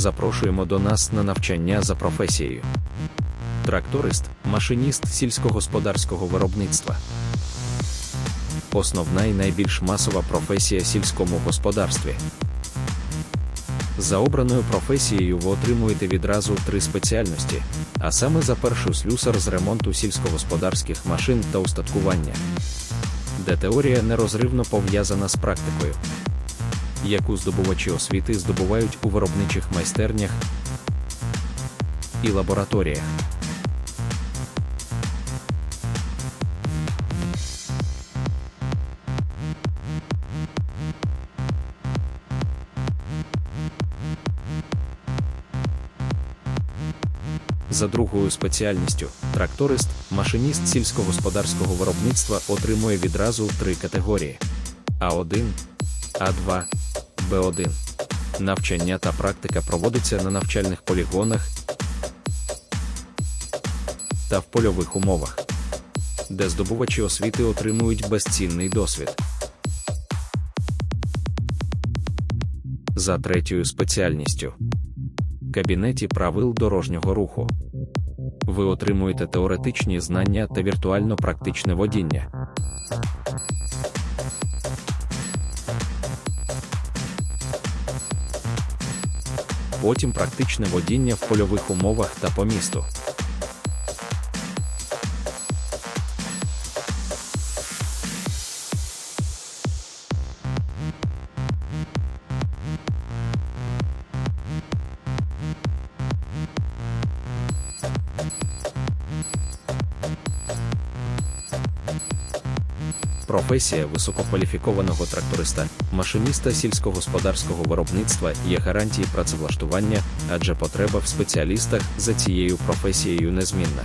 Запрошуємо до нас на навчання за професією. Тракторист, машиніст сільськогосподарського виробництва. Основна і найбільш масова професія в сільському господарстві. За обраною професією ви отримуєте відразу три спеціальності, а саме за першу слюсар з ремонту сільськогосподарських машин та устаткування, де теорія нерозривно пов'язана з практикою, яку здобувачі освіти здобувають у виробничих майстернях і лабораторіях. За другою спеціальністю, тракторист, машиніст сільськогосподарського виробництва отримує відразу три категорії: А1, А2, Б1. Навчання та практика проводиться на навчальних полігонах та в польових умовах, де здобувачі освіти отримують безцінний досвід. За третьою спеціальністю кабінеті правил дорожнього руху. Ви отримуєте теоретичні знання та віртуально-практичне водіння. Потім практичне водіння в польових умовах та по місту. Професія висококваліфікованого тракториста, машиніста сільськогосподарського виробництва є гарантії працевлаштування, адже потреба в спеціалістах за цією професією незмінна.